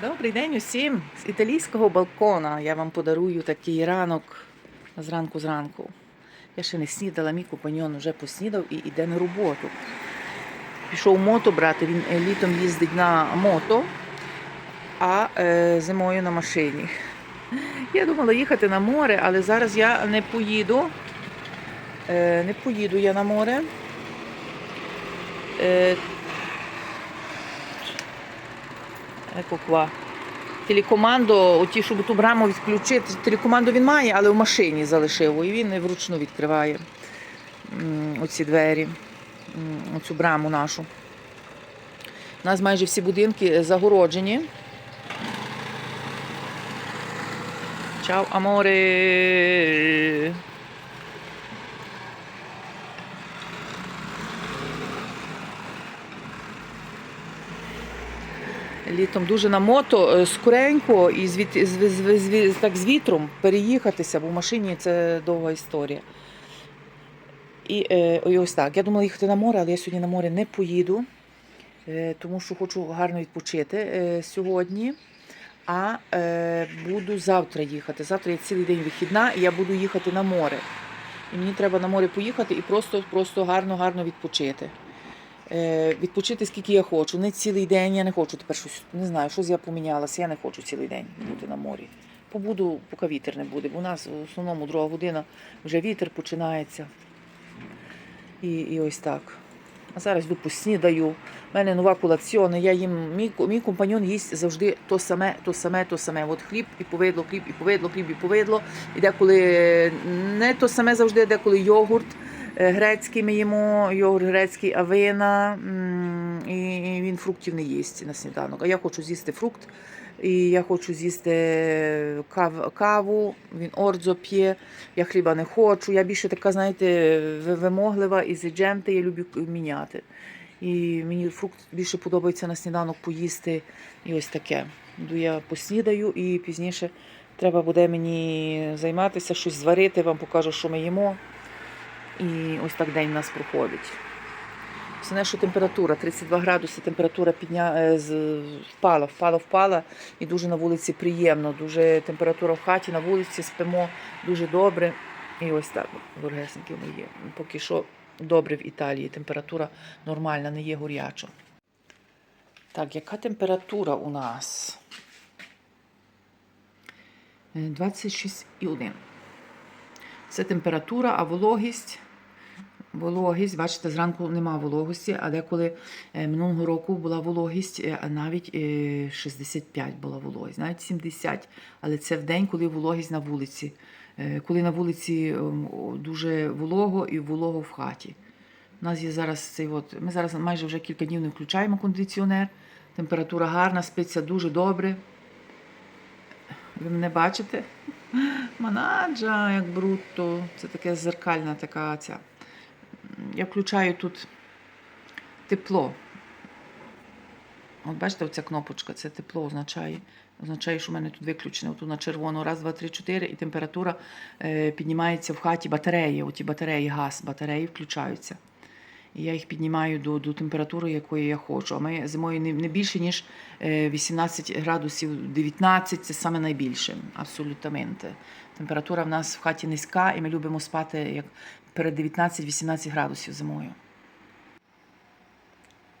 Добрий день усім з італійського балкона. Я вам подарую такий ранок зранку зранку. Я ще не снідала, мій компаньон вже поснідав і йде на роботу. Пішов мото брати, він е, літом їздить на мото, а е, зимою на машині. Я думала їхати на море, але зараз я не поїду. Е, не поїду я на море. Е, Ecco qua. Телекоманду, оті, щоб ту браму відключити, телекоманду він має, але в машині залишив. І він вручну відкриває оці двері, оцю браму нашу. У нас майже всі будинки загороджені. Чао, аморе! Літом дуже на мото е, скоренько і з, віт- з, з, з, так з вітром переїхатися, бо в машині це довга історія. І е, ой, ось так. Я думала їхати на море, але я сьогодні на море не поїду, е, тому що хочу гарно відпочити е, сьогодні. А е, буду завтра їхати. Завтра є цілий день вихідна, і я буду їхати на море. І мені треба на море поїхати і просто, просто гарно, гарно відпочити. Е, відпочити скільки я хочу. Не цілий день я не хочу тепер щось. Не знаю, щось я помінялася. Я не хочу цілий день бути на морі. Побуду, поки вітер не буде. Бо у нас в основному друга година вже вітер починається. І, і ось так. А зараз йду поснідаю. У мене нова колаціона. Я їм, мій, мій компаньон їсть завжди то саме, то саме, то саме. От хліб і повидло, хліб і повидло, хліб і повидло. І деколи не то саме завжди, деколи йогурт. Е, Грецький ми їмо, йогурт грецький, авина, і він фруктів не їсть на сніданок. А я хочу з'їсти фрукт, і я хочу з'їсти кав, каву, він ордзо п'є, я хліба не хочу. Я більше така, знаєте, вимоглива і зіджемти, я люблю міняти. І мені фрукт більше подобається на сніданок поїсти. І ось таке. Я поснідаю і пізніше треба буде мені займатися, щось зварити, вам покажу, що ми їмо. І ось так день у нас проходить. Основне, що температура 32 градуси, температура підня... е, впала, впала, впала. І дуже на вулиці приємно. Дуже температура в хаті, на вулиці спимо дуже добре. І ось так, дорогесенькі мої. Поки що добре в Італії. Температура нормальна, не є горячо. Так, яка температура у нас? Е, 26,1. Це температура, а вологість. Вологість, бачите, зранку нема вологості, а деколи е, минулого року була вологість, е, а навіть е, 65 була вологість, навіть 70. Але це в день, коли вологість на вулиці. Е, Коли на вулиці ем, дуже волого і волого в хаті. У нас є зараз цей от, ми зараз майже вже кілька днів не включаємо кондиціонер. Температура гарна, спиться дуже добре. Ви мене бачите? Манаджа, як брутто. Це таке зеркальна така ця. Я включаю тут тепло. От бачите, оця кнопочка, це тепло означає. Означає, що в мене тут виключено тут на червоно. Раз, два, три, чотири, і температура е, піднімається в хаті батареї. Оті батареї, газ, батареї включаються. І я їх піднімаю до, до температури, якої я хочу. А ми зимою не, не більше, ніж е, 18 градусів 19 це саме найбільше. Абсолютаменте. Температура в нас в хаті низька, і ми любимо спати як перед 19-18 градусів зимою.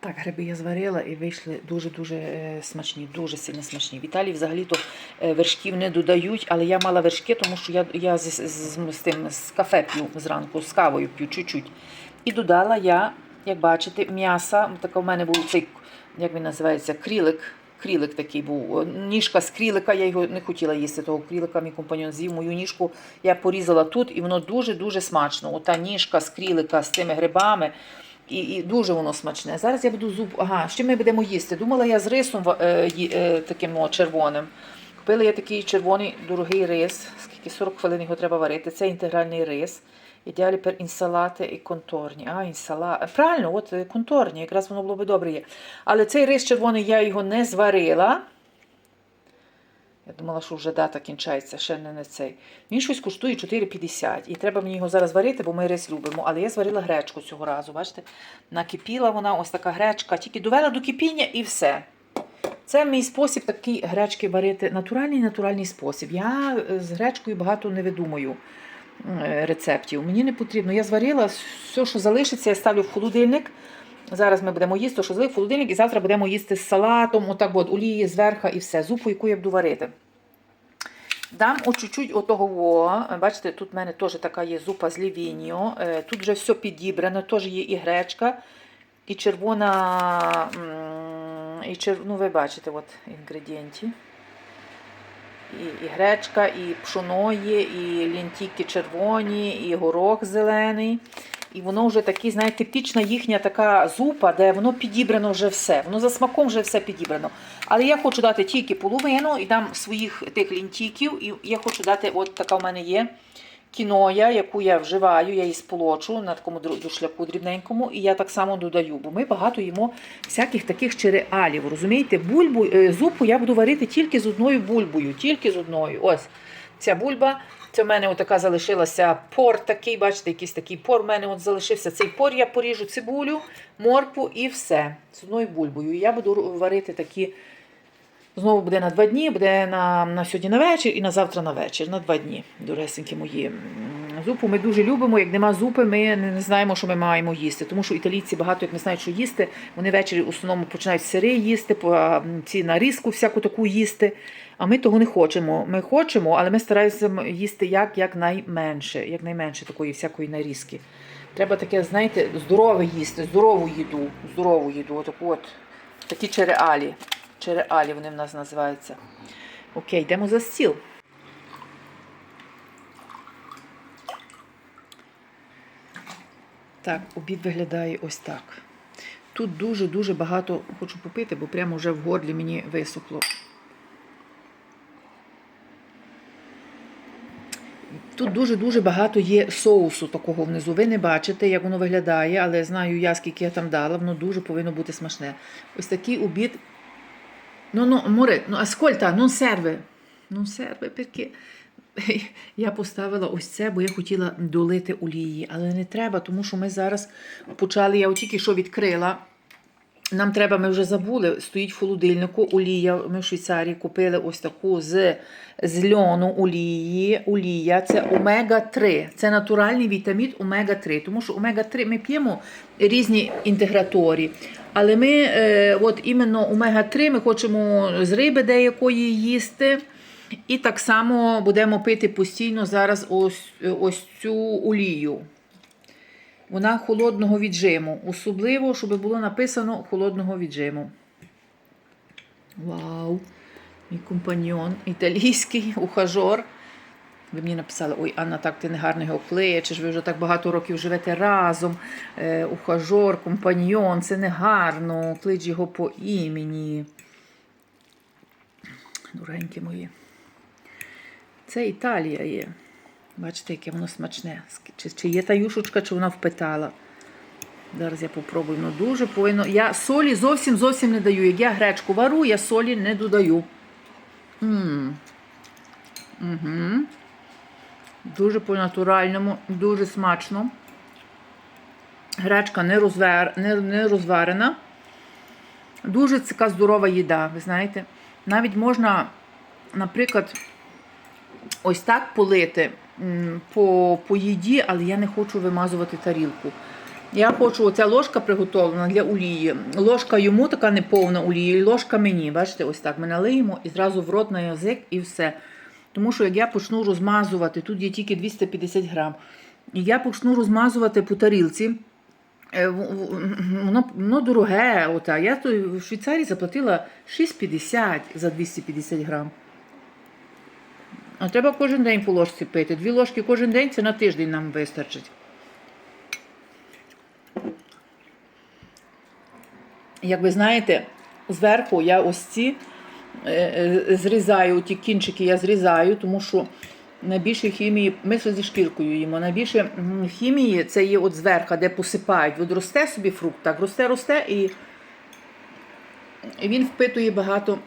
Так, гриби я зварила і вийшли дуже-дуже е, смачні, дуже сильно смачні. В Італії взагалі-то е, вершків не додають, але я мала вершки, тому що я, я з, з, з, тим з кафе п'ю зранку, з кавою п'ю чуть-чуть. І додала я, як бачите, м'яса. Така в мене був цей, як він називається, крілик. Крілик такий був. Ніжка з крілика, я його не хотіла їсти, того крілика, мій компаньон з'їв мою ніжку. Я порізала тут, і воно дуже-дуже смачно. Ота ніжка з крілика з тими грибами. І, і дуже воно смачне. Зараз я буду зуб. Ага, що ми будемо їсти? Думала я з рисом е, е, таким о, червоним. Купила я такий червоний дорогий рис, скільки 40 хвилин його треба варити. Це інтегральний рис. Ідеалі пер інсалати і конторні. А, інсала... Правильно, от е, конторні, якраз воно було би добре є. Але цей рис червоний я його не зварила. Я думала, що вже дата кінчається, ще не, не цей. Він щось коштує 4,50. І треба мені його зараз варити, бо ми рис любимо. Але я зварила гречку цього разу. Бачите? Накипіла вона, ось така гречка, тільки довела до кипіння і все. Це мій спосіб такий гречки варити. Натуральний натуральний спосіб. Я е, з гречкою багато не видумаю е, рецептів. Мені не потрібно. Я зварила все, що залишиться, я ставлю в холодильник. Зараз ми будемо їсти, що залив в холодильник, і завтра будемо їсти з салатом, отак от, олії зверху і все. Зупу, яку я буду варити. Дам от чуть-чуть отого. Бачите, тут в мене теж така є зупа з лівіньо. Е, Тут вже все підібрано, теж є і гречка, і червона. І чер... Ну, ви бачите, от інгредієнті. І, і гречка, і пшоно є, і лінтіки червоні, і горох зелений. І воно вже такий, знаєте, типічна їхня така зупа, де воно підібрано вже все. Воно за смаком вже все підібрано. Але я хочу дати тільки половину і дам своїх тих лінтіків. І я хочу дати, от така в мене є кіноя, яку я вживаю, я її сполочу на такому душляку дрібненькому, і я так само додаю, бо ми багато їмо всяких таких череалів. Розумієте, бульбу, е, зупу я буду варити тільки з одною бульбою, тільки з одною. Ось ця бульба. Це в мене отака залишилася пор такий, бачите, якийсь такий пор. в мене от залишився цей пор, я поріжу цибулю, моркву і все. З одною бульбою. Я буду варити такі. Знову буде на два дні, буде на, на сьогодні на вечір і на завтра на вечір. На два дні, доресенькі мої. Зупу ми дуже любимо. Як нема зупи, ми не, знаємо, що ми маємо їсти. Тому що італійці багато як не знають, що їсти. Вони ввечері в основному починають сири їсти, ці нарізку всяку таку їсти. А ми того не хочемо. Ми хочемо, але ми стараємося їсти як, як найменше, як найменше такої всякої нарізки. Треба таке, знаєте, здорове їсти, здорову їду, здорову їду. Отаку от, такі череалі. Череалі вони в нас називаються. Окей, йдемо за стіл. Так, обід виглядає ось так. Тут дуже-дуже багато хочу попити, бо прямо вже в горлі мені висохло. Тут дуже-дуже багато є соусу такого внизу. Ви не бачите, як воно виглядає, але знаю я, скільки я там дала, воно дуже повинно бути смачне. Ось такий обід. Ну, no, amore, no, ascolta, non serve. Non serve, perché я поставила ось це, бо я хотіла долити олії, але не треба, тому що ми зараз почали, я тільки що відкрила. Нам треба, ми вже забули, стоїть в холодильнику олія. Ми в Швейцарії купили ось таку з, з льону олії. Олія це омега-3. Це натуральний вітамін омега-3. Тому що омега-3 ми п'ємо різні інтеграторі. Але ми, е, от іменно омега-3 ми хочемо з риби деякої їсти. І так само будемо пити постійно зараз ось, ось цю олію. Вона холодного віджиму. Особливо, щоб було написано холодного віджиму. Вау! Мій компаньйон італійський ухажор. Ви мені написали, ой, Анна, так ти негарно його кличеш, ви вже так багато років живете разом. Е, ухажор, компаньйон, це негарно, клич його по імені. Дорогенькі мої. Це Італія є. Бачите, яке воно смачне. Чи, чи є та юшечка, чи вона впитала. Зараз я попробую. Ну дуже повинно. Я солі зовсім зовсім не даю. Як я гречку вару, я солі не додаю. м Угу. Дуже по-натуральному, дуже смачно. Гречка не, розвер... не, не розварена. Дуже така здорова їда, ви знаєте. Навіть можна, наприклад, ось так полити м, по, по їді, але я не хочу вимазувати тарілку. Я хочу, оця ложка приготовлена для олії. Ложка йому така неповна олії, ложка мені. Бачите, ось так ми налиємо і зразу в рот на язик і все. Тому що як я почну розмазувати, тут є тільки 250 грам, і я почну розмазувати по тарілці. е, Воно, воно дороге. Ота. Я в Швейцарії заплатила 6,50 за 250 грам. А треба кожен день по ложці пити. Дві ложки кожен день це на тиждень нам вистачить. Як ви знаєте, зверху я ось ці е, е, зрізаю, ті кінчики я зрізаю, тому що найбільше хімії, ми зі шкіркою їмо. Найбільше хімії це є от зверху, де посипають. От росте собі фрукт, так росте, росте, і він впитує багато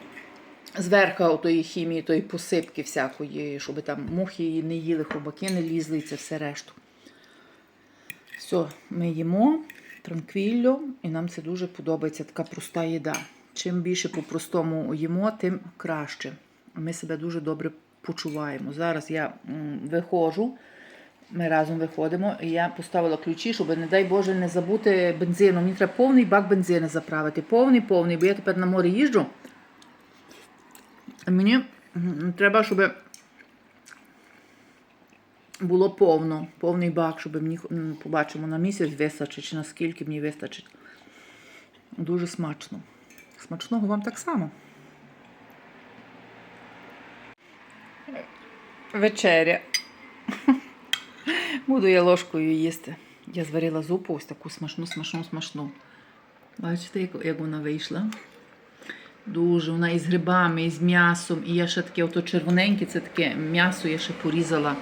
зверху тої хімії, тої посипки всякої, щоб там мухи не їли, хробаки не лізли і це все решту. Все, ми їмо транквілло, і нам це дуже подобається така проста їда. чим більше по-простому їмо, тим краще. Ми себе дуже добре почуваємо. Зараз я виходжу, ми разом виходимо, і я поставила ключі, щоб, не дай Боже, не забути бензину. Мені треба повний бак бензину заправити. Повний, повний, бо я тепер на море їжджу. Мені треба, щоб було повно, повний бак, щоб мені побачимо на місяць вистачить, чи наскільки мені вистачить. Дуже смачно. Смачного вам так само. Вечеря. Буду я ложкою їсти. Я зварила зупу ось таку смачну, смачну, смачну. Бачите, як вона вийшла? Дуже, вона із грибами, і з м'ясом. І я ще таке, ото червоненьке, це таке м'ясо я ще порізала.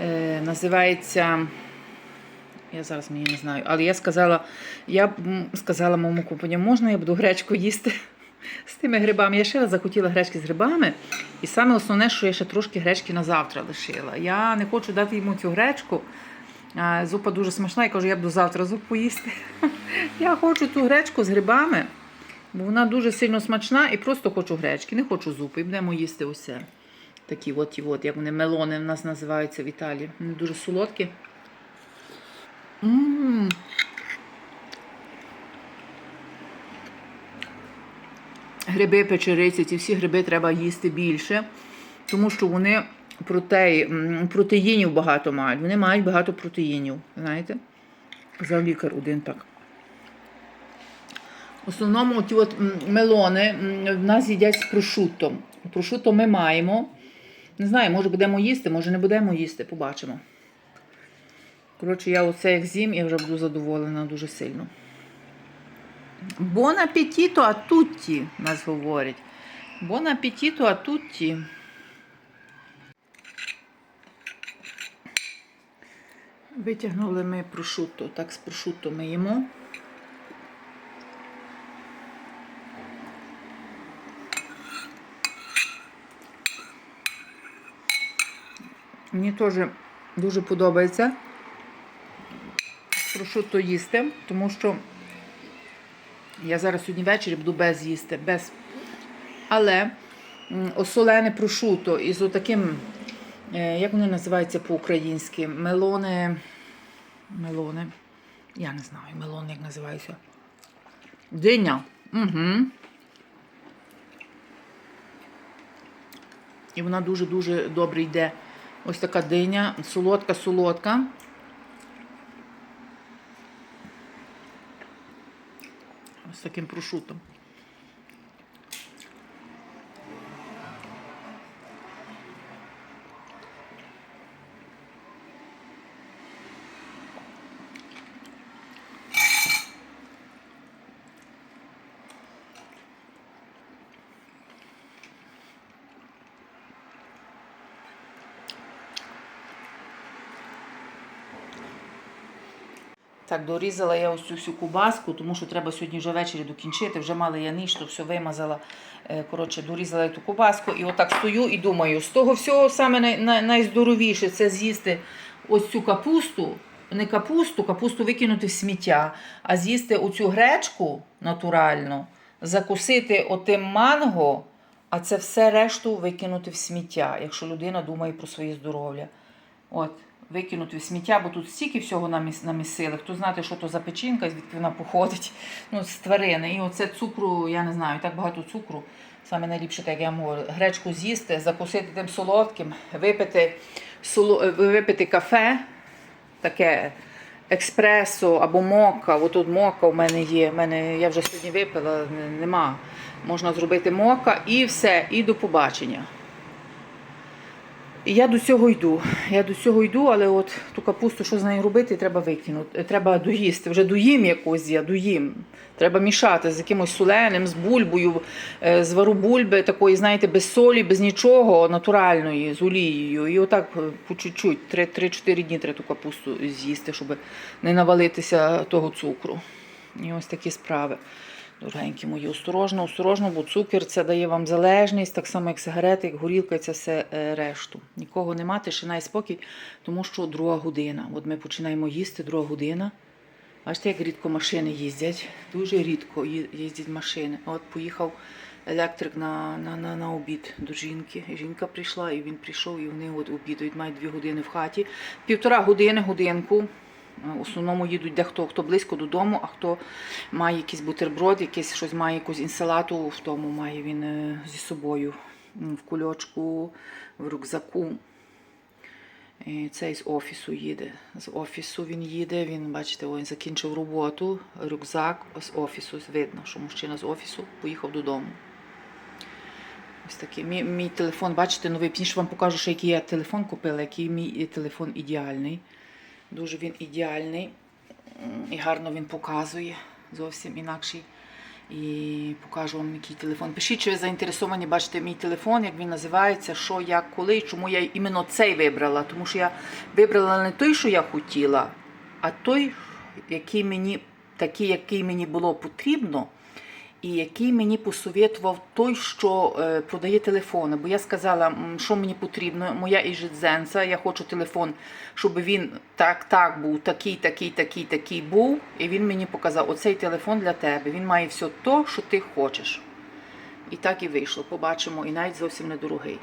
Е, називається. Я зараз мені не знаю, але я сказала, я сказала моєму компанію, можна я буду гречку їсти з тими грибами. Я ще захотіла гречки з грибами. І саме основне, що я ще трошки гречки на завтра лишила. Я не хочу дати йому цю гречку. Зупа дуже смачна, я кажу, я буду завтра зупу їсти. Я хочу цю гречку з грибами, бо вона дуже сильно смачна і просто хочу гречки, не хочу зупи. Будемо їсти усе. Такі от і от, як вони мелони в нас називаються в Італії. Вони дуже солодкі. М. Гриби, печериці, ці всі гриби треба їсти більше, тому що вони протеї, протеїнів багато мають. Вони мають багато протеїнів. Знаєте? За лікар один так. В основному ті от мелони в нас їдять з прошутом. Прошуто ми маємо. Не знаю, може будемо їсти, може не будемо їсти, побачимо. Коротше, я оце як з'їм, я вже буду задоволена дуже сильно. Бон апетіто а тутті, нас говорять. Бон апетіто а. Витягнули ми прошутто. Так, з прошутто ми їмо. Мені теж дуже подобається прошутто їсти, тому що я зараз сьогодні ввечері буду без їсти, без. Але осолене прошуто із отаким, е, як вони називаються по-українськи? Мелони. Мелони. Я не знаю, мелони як називаються. Диня. Угу. І вона дуже-дуже добре йде. Ось така диня, солодка-солодка. Ось таким прошутом. Так, дорізала я ось цю всю кубаску, тому що треба сьогодні вже ввечері докінчити. Вже мала я ніч, то все вимазала. Е, Коротше, дорізала я ту кубаску і отак стою і думаю, з того всього саме най, най, найздоровіше це з'їсти ось цю капусту, не капусту, капусту викинути в сміття, а з'їсти оцю гречку натуральну, закусити отим манго, а це все решту викинути в сміття, якщо людина думає про своє здоров'я. От, викинути в сміття, бо тут стільки всього наміс- намісили. Хто знає, що то за печінка, звідки вона походить, ну, з тварини. І оце цукру, я не знаю, так багато цукру. Саме найліпше, так я говорю, гречку з'їсти, закусити тим солодким, випити, соло, випити кафе, таке експресо або мока. От тут мока у мене є. У мене, я вже сьогодні випила, нема. Можна зробити мока і все, і до побачення. І я до цього йду. Я до цього йду, але от ту капусту, що з нею робити, треба викинути. Треба доїсти. Вже доїм якось я, доїм. Треба мішати з якимось соленим, з бульбою, е, звару бульби такої, знаєте, без солі, без нічого, натуральної, з олією. І отак е, по чуть-чуть, 3-4 дні треба ту капусту з'їсти, щоб не навалитися того цукру. І ось такі справи. Дорогенькі мої, осторожно, осторожно, бо цукор це дає вам залежність, так само як сигарети, як горілка, це все е, решту. Нікого нема, тишина і спокій, тому що друга година. От ми починаємо їсти, друга година. Бачите, як рідко машини їздять. Дуже рідко їздять машини. От поїхав електрик на, на, на, на обід до жінки. Жінка прийшла, і він прийшов, і вони от обідають, мають дві години в хаті. Півтора години, годинку. Е, В основному їдуть дехто хто близько додому, а хто має якийсь бутерброд, якийсь щось має якусь інсалату, в тому має він е, зі собою в кульочку, в рюкзаку. І Цей з офісу їде. З офісу він їде. Він, бачите, він закінчив роботу, рюкзак з офісу. Видно, що мужчина з офісу поїхав додому. Ось такий. Мій, мій телефон, бачите, новий пізніше вам покажу, що який я телефон купила, який мій телефон ідеальний. Дуже він ідеальний. І гарно він показує. Зовсім інакший. І покажу вам, який телефон. Пишіть, чи ви заінтересовані, бачите мій телефон, як він називається, що, як, коли, чому я іменно цей вибрала. Тому що я вибрала не той, що я хотіла, а той, який мені, такий, який мені було потрібно, і який мені посовітував той, що е, продає телефони. Бо я сказала, що мені потрібно, моя іжидзенця, я хочу телефон, щоб він так, так був, такий, такий, такий, такий був. І він мені показав, оцей телефон для тебе. Він має все то, що ти хочеш. І так і вийшло. Побачимо, і навіть зовсім недорогий.